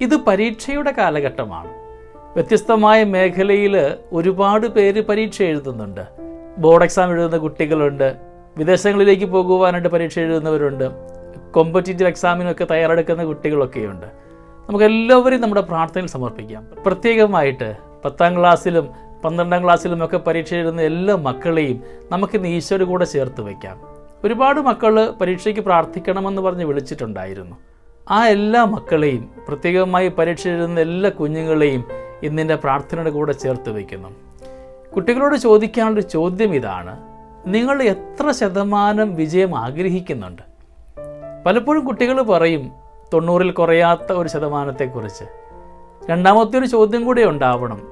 ഇത് പരീക്ഷയുടെ കാലഘട്ടമാണ്. വ്യത്യസ്തമായ മേഖലയിൽ ഒരുപാട് പേര് പരീക്ഷ എഴുതുന്നുണ്ട്. ബോർഡ് എക്സാം എഴുതുന്ന കുട്ടികളുണ്ട്. വിദേശങ്ങളിലേക്ക് പോകുവാനായിട്ട് പരീക്ഷ എഴുതുന്നവരുണ്ട്. കോമ്പറ്റീറ്റീവ് എക്സാമിനൊക്കെ തയ്യാറെടുക്കുന്ന കുട്ടികളൊക്കെയുണ്ട്. നമുക്കെല്ലാവരെയും നമ്മുടെ പ്രാർത്ഥനയിൽ സമർപ്പിക്കാം. പ്രത്യേകമായിട്ട് പത്താം ക്ലാസ്സിലും പന്ത്രണ്ടാം ക്ലാസ്സിലും ഒക്കെ പരീക്ഷ എഴുതുന്ന എല്ലാ മക്കളെയും നമുക്കിന്ന് ഈശോയുടെ കൂടെ ചേർത്ത് വയ്ക്കാം. ഒരുപാട് മക്കൾ പരീക്ഷയ്ക്ക് പ്രാർത്ഥിക്കണമെന്ന് പറഞ്ഞ് വിളിച്ചിട്ടുണ്ടായിരുന്നു. ആ എല്ലാ മക്കളെയും പ്രത്യേകമായി പരീക്ഷ എഴുതുന്ന എല്ലാ കുഞ്ഞുങ്ങളെയും ഇന്നിന്റെ പ്രാർത്ഥനയുടെ കൂടെ ചേർത്ത് വയ്ക്കുന്നു. കുട്ടികളോട് ചോദിക്കാനുള്ള ചോദ്യം ഇതാണ്. നിങ്ങൾ എത്ര ശതമാനം വിജയം ആഗ്രഹിക്കുന്നുണ്ട്? പലപ്പോഴും കുട്ടികൾ പറയും തൊണ്ണൂറിൽ കുറയാത്ത ഒരു ശതമാനത്തെക്കുറിച്ച്. രണ്ടാമത്തെ ഒരു ചോദ്യം കൂടെ ഉണ്ടാവണം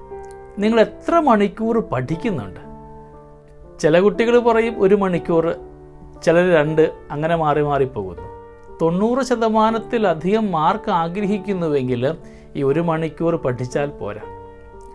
നിങ്ങൾ എത്ര മണിക്കൂർ പഠിക്കുന്നുണ്ട്? ചില കുട്ടികൾ പറയും ഒരു മണിക്കൂർ ചിലർ രണ്ട് അങ്ങനെ മാറി മാറി പോകുന്നു. തൊണ്ണൂറ് ശതമാനത്തിലധികം മാർക്ക് ആഗ്രഹിക്കുന്നുവെങ്കിൽ ഈ ഒരു മണിക്കൂർ പഠിച്ചാൽ പോരാ.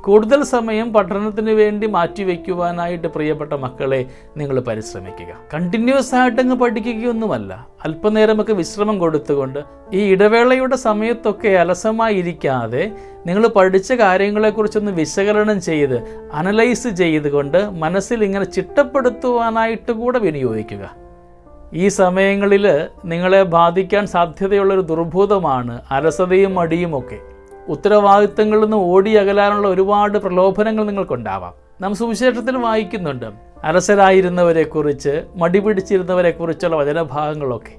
കൂടുതൽ സമയം പഠനത്തിന് വേണ്ടി മാറ്റിവെക്കുവാനായിട്ട് പ്രിയപ്പെട്ട മക്കളെ നിങ്ങൾ പരിശ്രമിക്കുക. കണ്ടിന്യൂസ് ആയിട്ട് അങ്ങ് പഠിക്കുകയൊന്നുമല്ല. അല്പനേരമൊക്കെ വിശ്രമം കൊടുത്തുകൊണ്ട് ഈ ഇടവേളയുടെ സമയത്തൊക്കെ അലസമായിരിക്കാതെ നിങ്ങൾ പഠിച്ച കാര്യങ്ങളെക്കുറിച്ചൊന്ന് വിശകലനം ചെയ്ത് അനലൈസ് ചെയ്തുകൊണ്ട് മനസ്സിൽ ഇങ്ങനെ ചിട്ടപ്പെടുത്തുവാനായിട്ട് കൂടെ വിനിയോഗിക്കുക. ഈ സമയങ്ങളിൽ നിങ്ങളെ ബാധിക്കാൻ സാധ്യതയുള്ളൊരു ദുർഭൂതമാണ് അലസതയും മടിയുമൊക്കെ ഉത്തരവാദിത്തങ്ങളിൽ നിന്ന് ഓടി അകലാനുള്ള ഒരുപാട് പ്രലോഭനങ്ങൾ നിങ്ങൾക്കുണ്ടാവാം. നാം സുവിശേഷത്തിൽ വായിക്കുന്നുണ്ട് അലസരായിരുന്നവരെക്കുറിച്ച് മടി പിടിച്ചിരുന്നവരെക്കുറിച്ചുള്ള വചനഭാഗങ്ങളൊക്കെ.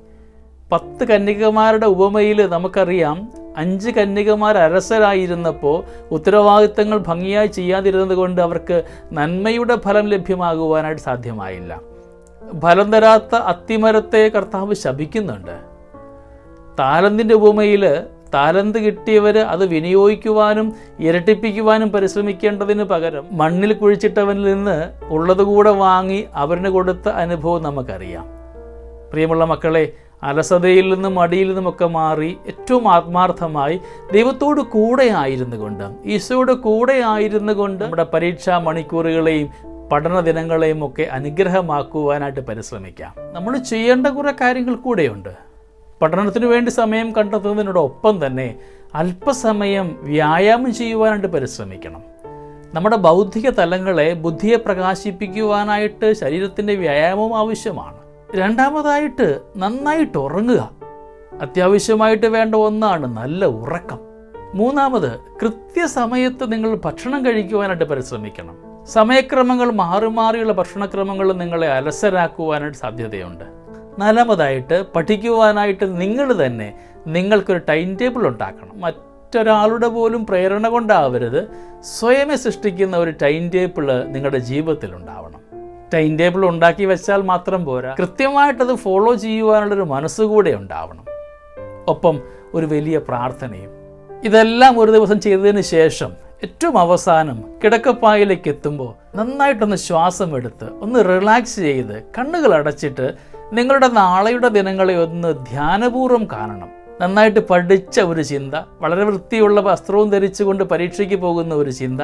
പത്ത് കന്യകമാരുടെ ഉപമയിൽ നമുക്കറിയാം അഞ്ച് കന്യകമാർ അരസരായിരുന്നപ്പോൾ ഉത്തരവാദിത്തങ്ങൾ ഭംഗിയായി ചെയ്യാതിരുന്നത് കൊണ്ട് അവർക്ക് നന്മയുടെ ഫലം ലഭ്യമാകുവാനായിട്ട് സാധ്യമായില്ല. ഫലം തരാത്ത അത്തിമരത്തെ കർത്താവ് ശപിക്കുന്നുണ്ട്. താലന്തിന്റെ ഉപമയിൽ താലന്ത് കിട്ടിയവർ അത് വിനിയോഗിക്കുവാനും ഇരട്ടിപ്പിക്കുവാനും പരിശ്രമിക്കേണ്ടതിന് പകരം മണ്ണിൽ കുഴിച്ചിട്ടവനിൽ നിന്ന് ഉള്ളതുകൂടെ വാങ്ങി അവരിന് കൊടുത്ത അനുഭവം നമുക്കറിയാം. പ്രിയമുള്ള മക്കളെ അലസതയിൽ നിന്നും മടിയിൽ നിന്നുമൊക്കെ മാറി ഏറ്റവും ആത്മാർത്ഥമായി ദൈവത്തോട് കൂടെ ആയിരുന്നു കൊണ്ട് ഈശോയുടെ കൂടെ ആയിരുന്നു കൊണ്ട് നമ്മുടെ പരീക്ഷാ മണിക്കൂറുകളെയും പഠന ദിനങ്ങളെയും ഒക്കെ അനുഗ്രഹമാക്കുവാനായിട്ട് പരിശ്രമിക്കാം. നമ്മൾ ചെയ്യേണ്ട കുറേ കാര്യങ്ങൾ കൂടെയുണ്ട്. പഠനത്തിനു വേണ്ടി സമയം കണ്ടെത്തുന്നതിനോടൊപ്പം തന്നെ അല്പസമയം വ്യായാമം ചെയ്യുവാനായിട്ട് പരിശ്രമിക്കണം. നമ്മുടെ ബൗദ്ധിക തലങ്ങളെ ബുദ്ധിയെ പ്രകാശിപ്പിക്കുവാനായിട്ട് ശരീരത്തിന്റെ വ്യായാമം ആവശ്യമാണ്. രണ്ടാമതായിട്ട് നന്നായിട്ട് ഉറങ്ങുക. അത്യാവശ്യമായിട്ട് വേണ്ട ഒന്നാണ് നല്ല ഉറക്കം. മൂന്നാമത് കൃത്യസമയത്ത് നിങ്ങൾ ഭക്ഷണം കഴിക്കുവാനായിട്ട് പരിശ്രമിക്കണം. സമയക്രമങ്ങൾ മാറി മാറിയുള്ള ഭക്ഷണക്രമങ്ങൾ നിങ്ങളെ അലസരാക്കുവാനായിട്ട് സാധ്യതയുണ്ട്. നാലാമതായിട്ട് പഠിക്കുവാനായിട്ട് നിങ്ങൾ തന്നെ നിങ്ങൾക്കൊരു ടൈം ടേബിൾ ഉണ്ടാക്കണം. മറ്റൊരാളുടെ പോലും പ്രേരണ കൊണ്ടാവരുത്. സ്വയമേ സൃഷ്ടിക്കുന്ന ഒരു ടൈം ടേബിൾ നിങ്ങളുടെ ജീവിതത്തിൽ ഉണ്ടാവണം. ടൈം ടേബിൾ ഉണ്ടാക്കി വെച്ചാൽ മാത്രം പോരാ. കൃത്യമായിട്ടത് ഫോളോ ചെയ്യുവാനുള്ളൊരു മനസ്സുകൂടെ ഉണ്ടാവണം. ഒപ്പം ഒരു വലിയ പ്രാർത്ഥനയും. ഇതെല്ലാം ഒരു ദിവസം ചെയ്തതിന് ശേഷം ഏറ്റവും അവസാനം കിടക്കപ്പായിലേക്ക് എത്തുമ്പോൾ നന്നായിട്ടൊന്ന് ശ്വാസം എടുത്ത് ഒന്ന് റിലാക്സ് ചെയ്ത് കണ്ണുകൾ അടച്ചിട്ട് നിങ്ങളുടെ നാളെയുടെ ദിനങ്ങളെ ഒന്ന് ധ്യാനപൂർവം കാണണം. നന്നായിട്ട് പഠിച്ച ഒരു ചിന്ത വളരെ വൃത്തിയുള്ള വസ്ത്രവും ധരിച്ചുകൊണ്ട് പരീക്ഷയ്ക്ക് പോകുന്ന ഒരു ചിന്ത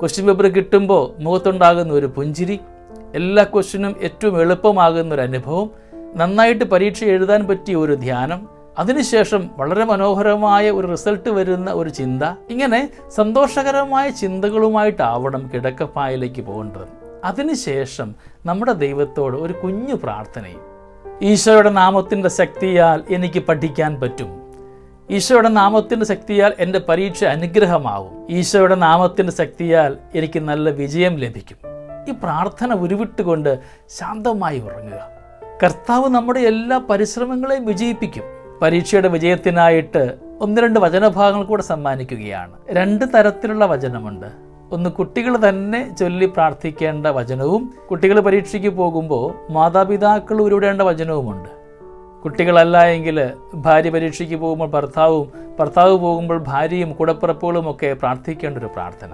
ക്വസ്റ്റ്യൻ പേപ്പർ കിട്ടുമ്പോൾ മുഖത്തുണ്ടാകുന്ന ഒരു പുഞ്ചിരി എല്ലാ ക്വസ്റ്റ്യനും ഏറ്റവും എളുപ്പമാകുന്ന ഒരു അനുഭവം നന്നായിട്ട് പരീക്ഷ എഴുതാൻ പറ്റിയ ഒരു ധ്യാനം അതിനുശേഷം വളരെ മനോഹരമായ ഒരു റിസൾട്ട് വരുന്ന ഒരു ചിന്ത. ഇങ്ങനെ സന്തോഷകരമായ ചിന്തകളുമായിട്ടാവണം കിടക്കപ്പായലേക്ക് പോകേണ്ടത്. അതിനുശേഷം നമ്മുടെ ദൈവത്തോട് ഒരു കുഞ്ഞു പ്രാർത്ഥനയും. ഈശോയുടെ നാമത്തിന്റെ ശക്തിയാൽ എനിക്ക് പഠിക്കാൻ പറ്റും. ഈശോയുടെ നാമത്തിന്റെ ശക്തിയാൽ എന്റെ പരീക്ഷ അനുഗ്രഹമാവും. ഈശോയുടെ നാമത്തിന്റെ ശക്തിയാൽ എനിക്ക് നല്ല വിജയം ലഭിക്കും. ഈ പ്രാർത്ഥന ഉരുവിട്ടുകൊണ്ട് ശാന്തമായി ഉറങ്ങുക. കർത്താവ് നമ്മുടെ എല്ലാ പരിശ്രമങ്ങളെയും വിജയിപ്പിക്കും. പരീക്ഷയുടെ വിജയത്തിനായിട്ട് ഒന്ന് രണ്ട് വചനഭാഗങ്ങൾ കൂടെ സമ്മാനിക്കുകയാണ്. രണ്ട് തരത്തിലുള്ള വചനമുണ്ട്. ഒന്ന് കുട്ടികൾ തന്നെ ചൊല്ലി പ്രാർത്ഥിക്കേണ്ട വചനവും കുട്ടികൾ പരീക്ഷയ്ക്ക് പോകുമ്പോൾ മാതാപിതാക്കൾ ഉരുവിടേണ്ട വചനവുമുണ്ട്. കുട്ടികളല്ല എങ്കിൽ ഭാര്യ പരീക്ഷയ്ക്ക് പോകുമ്പോൾ ഭർത്താവും ഭർത്താവ് പോകുമ്പോൾ ഭാര്യയും കൂടപ്പിറപ്പുകളും ഒക്കെ പ്രാർത്ഥിക്കേണ്ട ഒരു പ്രാർത്ഥന.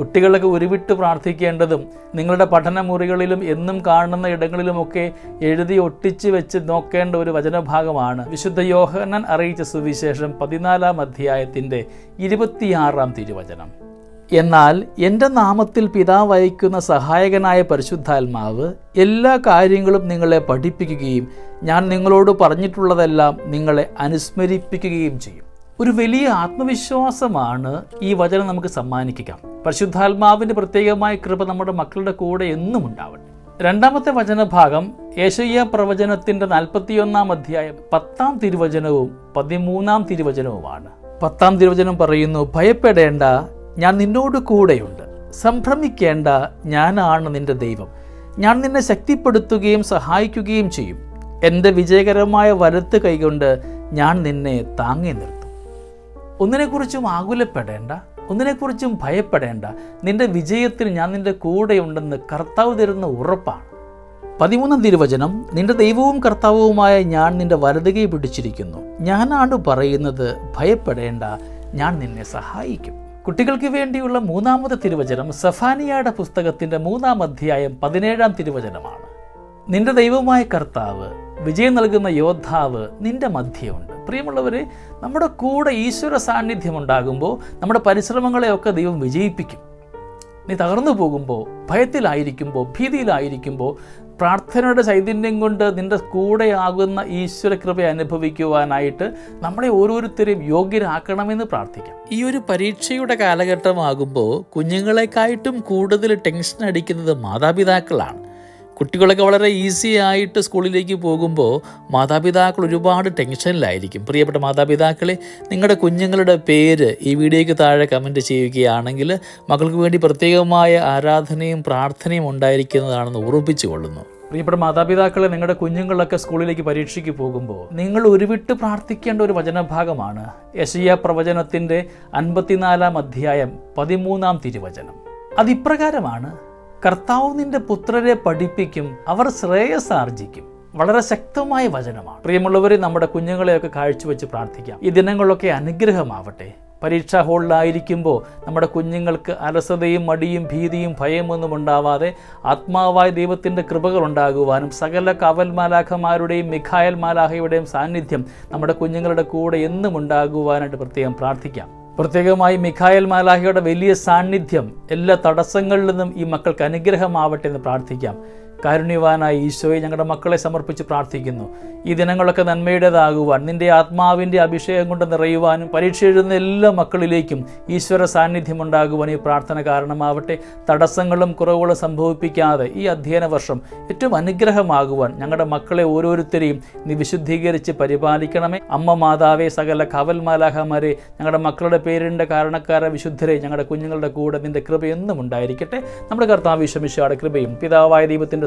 കുട്ടികളൊക്കെ ഉരുവിട്ട് പ്രാർത്ഥിക്കേണ്ടതും നിങ്ങളുടെ പഠനമുറികളിലും എന്നും കാണുന്ന ഇടങ്ങളിലുമൊക്കെ എഴുതി ഒട്ടിച്ച് വെച്ച് നോക്കേണ്ട ഒരു വചനഭാഗമാണ്. വിശുദ്ധ യോഹനൻ അറിയിച്ച സുവിശേഷം പതിനാലാം അധ്യായത്തിന്റെ ഇരുപത്തിയാറാം തിരുവചനം. എന്നാൽ എന്റെ നാമത്തിൽ പിതാവ് അയക്കുന്ന സഹായകനായ പരിശുദ്ധാത്മാവ് എല്ലാ കാര്യങ്ങളും നിങ്ങളെ പഠിപ്പിക്കുകയും ഞാൻ നിങ്ങളോട് പറഞ്ഞിട്ടുള്ളതെല്ലാം നിങ്ങളെ അനുസ്മരിപ്പിക്കുകയും ചെയ്യും. ഒരു വലിയ ആത്മവിശ്വാസമാണ് ഈ വചനം നമുക്ക് സമ്മാനിക്കുക പരിശുദ്ധാത്മാവിന്റെ പ്രത്യേകമായ കൃപ നമ്മുടെ മക്കളുടെ കൂടെ എന്നും ഉണ്ടാവട്ടെ. രണ്ടാമത്തെ വചനഭാഗം യേശയ്യ പ്രവചനത്തിന്റെ നാൽപ്പത്തിയൊന്നാം അധ്യായം പത്താം തിരുവചനവും പതിമൂന്നാം തിരുവചനവുമാണ്. പത്താം തിരുവചനം പറയുന്നു ഭയപ്പെടേണ്ട ഞാൻ നിന്നോട് കൂടെയുണ്ട്. സംഭ്രമിക്കേണ്ട ഞാനാണ് നിന്റെ ദൈവം. ഞാൻ നിന്നെ ശക്തിപ്പെടുത്തുകയും സഹായിക്കുകയും ചെയ്യും. എന്റെ വിജയകരമായ വലത്ത് കൈകൊണ്ട് ഞാൻ നിന്നെ താങ്ങി നിർത്തും. ഒന്നിനെക്കുറിച്ചും ആകുലപ്പെടേണ്ട ഒന്നിനെക്കുറിച്ചും ഭയപ്പെടേണ്ട. നിന്റെ വിജയത്തിന് ഞാൻ നിന്റെ കൂടെയുണ്ടെന്ന് കർത്താവ് തരുന്ന ഉറപ്പാണ്. പതിമൂന്നാം തിരുവചനം നിന്റെ ദൈവവും കർത്താവുമായ ഞാൻ നിന്റെ വലതുകൈ പിടിച്ചിരിക്കുന്നു. ഞാനാണ് പറയുന്നത് ഭയപ്പെടേണ്ട. ഞാൻ നിന്നെ സഹായിക്കും. കുട്ടികൾക്ക് വേണ്ടിയുള്ള മൂന്നാമത്തെ തിരുവചനം സഫാനിയയുടെ പുസ്തകത്തിന്റെ മൂന്നാം അധ്യായം പതിനേഴാം തിരുവചനമാണ്. നിന്റെ ദൈവവുമായ കർത്താവ് വിജയം നൽകുന്ന യോദ്ധാവ് നിന്റെ മധ്യമുണ്ട് പ്രിയമുള്ളവരെ നമ്മുടെ കൂടെ ഈശ്വര സാന്നിധ്യം ഉണ്ടാകുമ്പോൾ നമ്മുടെ പരിശ്രമങ്ങളെയൊക്കെ ദൈവം വിജയിപ്പിക്കും. നീ തകർന്നു പോകുമ്പോൾ ഭയത്തിലായിരിക്കുമ്പോൾ ഭീതിയിലായിരിക്കുമ്പോൾ പ്രാർത്ഥനയുടെ ചൈതന്യം കൊണ്ട് നിന്റെ കൂടെയാകുന്ന ഈശ്വര കൃപ അനുഭവിക്കുവാനായിട്ട് നമ്മളെ ഓരോരുത്തരെയും യോഗ്യരാക്കണമെന്ന് പ്രാർത്ഥിക്കാം. ഈ ഒരു പരീക്ഷയുടെ കാലഘട്ടമാകുമ്പോൾ കുഞ്ഞുങ്ങളെക്കായിട്ടും കൂടുതൽ ടെൻഷൻ അടിക്കുന്നത് മാതാപിതാക്കളാണ്. കുട്ടികളൊക്കെ വളരെ ഈസി ആയിട്ട് സ്കൂളിലേക്ക് പോകുമ്പോൾ മാതാപിതാക്കൾ ഒരുപാട് ടെൻഷനിലായിരിക്കും. പ്രിയപ്പെട്ട മാതാപിതാക്കളെ നിങ്ങളുടെ കുഞ്ഞുങ്ങളുടെ പേര് ഈ വീഡിയോയ്ക്ക് താഴെ കമന്റ് ചെയ്യുകയാണെങ്കിൽ മക്കൾക്ക് വേണ്ടി പ്രത്യേകമായ ആരാധനയും പ്രാർത്ഥനയും ഉണ്ടായിരിക്കുന്നതാണെന്ന് ഉറപ്പിച്ചു കൊള്ളുന്നു. പ്രിയപ്പെട്ട മാതാപിതാക്കളെ നിങ്ങളുടെ കുഞ്ഞുങ്ങളൊക്കെ സ്കൂളിലേക്ക് പരീക്ഷയ്ക്ക് പോകുമ്പോൾ നിങ്ങൾ ഉരുവിട്ട് പ്രാർത്ഥിക്കേണ്ട ഒരു വചനഭാഗമാണ്. യശയ്യ പ്രവചനത്തിന്റെ അൻപത്തിനാലാം അധ്യായം പതിമൂന്നാം തിരുവചനം. അതിപ്രകാരമാണ് കർത്താവ് നിന്റെ പുത്രരെ പഠിപ്പിക്കും അവർ ശ്രേയസ് ആർജിക്കും. വളരെ ശക്തമായ വചനമാണ്. പ്രിയമുള്ളവരെ നമ്മുടെ കുഞ്ഞുങ്ങളെയൊക്കെ കാഴ്ചവെച്ച് പ്രാർത്ഥിക്കാം. ഈ ദിനങ്ങളൊക്കെ അനുഗ്രഹമാവട്ടെ. പരീക്ഷാ ഹോളിലായിരിക്കുമ്പോൾ നമ്മുടെ കുഞ്ഞുങ്ങൾക്ക് അലസതയും മടിയും ഭീതിയും ഭയമൊന്നും ഉണ്ടാവാതെ ആത്മാവായ ദൈവത്തിന്റെ കൃപകൾ ഉണ്ടാകുവാനും സകല കവൽ മാലാഖമാരുടെയും മിഖായൽ മാലാഖയുടെയും സാന്നിധ്യം നമ്മുടെ കുഞ്ഞുങ്ങളുടെ കൂടെ എന്നും ഉണ്ടാകുവാനായിട്ട് പ്രത്യേകം പ്രാർത്ഥിക്കാം. പ്രത്യേകമായി മിഖായൽ മാലാഹിയുടെ വലിയ സാന്നിധ്യം എല്ലാ തടസ്സങ്ങളിൽ നിന്നും ഈ മക്കൾക്ക് അനുഗ്രഹമാവട്ടെ എന്ന് പ്രാർത്ഥിക്കാം. കാരുണ്യവാനായ ഈശോയെ ഞങ്ങളുടെ മക്കളെ സമർപ്പിച്ച് പ്രാർത്ഥിക്കുന്നു. ഈ ദിനങ്ങളൊക്കെ നന്മയുടേതാകുവാൻ നിന്റെ ആത്മാവിന്റെ അഭിഷേകം കൊണ്ട് നിറയുവാനും പരീക്ഷ എഴുതുന്ന എല്ലാ മക്കളിലേക്കും ഈശ്വര സാന്നിധ്യം ഉണ്ടാകുവാൻ ഈ പ്രാർത്ഥന കാരണമാവട്ടെ. തടസ്സങ്ങളും കുറവുകളും സംഭവിപ്പിക്കാതെ ഈ അധ്യയന വർഷം ഏറ്റവും അനുഗ്രഹമാകുവാൻ ഞങ്ങളുടെ മക്കളെ ഓരോരുത്തരെയും നീ വിശുദ്ധീകരിച്ച് പരിപാലിക്കണമേ. അമ്മ മാതാവെ സകല കവൽ മാലാഹമാരെ ഞങ്ങളുടെ മക്കളുടെ പേരിന്റെ കാരണക്കാരെ വിശുദ്ധരെ ഞങ്ങളുടെ കുഞ്ഞുങ്ങളുടെ കൂടെ നിന്റെ കൃപ എന്നും ഉണ്ടായിരിക്കട്ടെ. നമ്മുടെ കർത്താവ് വിഷമിഷയുടെ കൃപയും പിതാവായ ദൈവത്തിന്റെ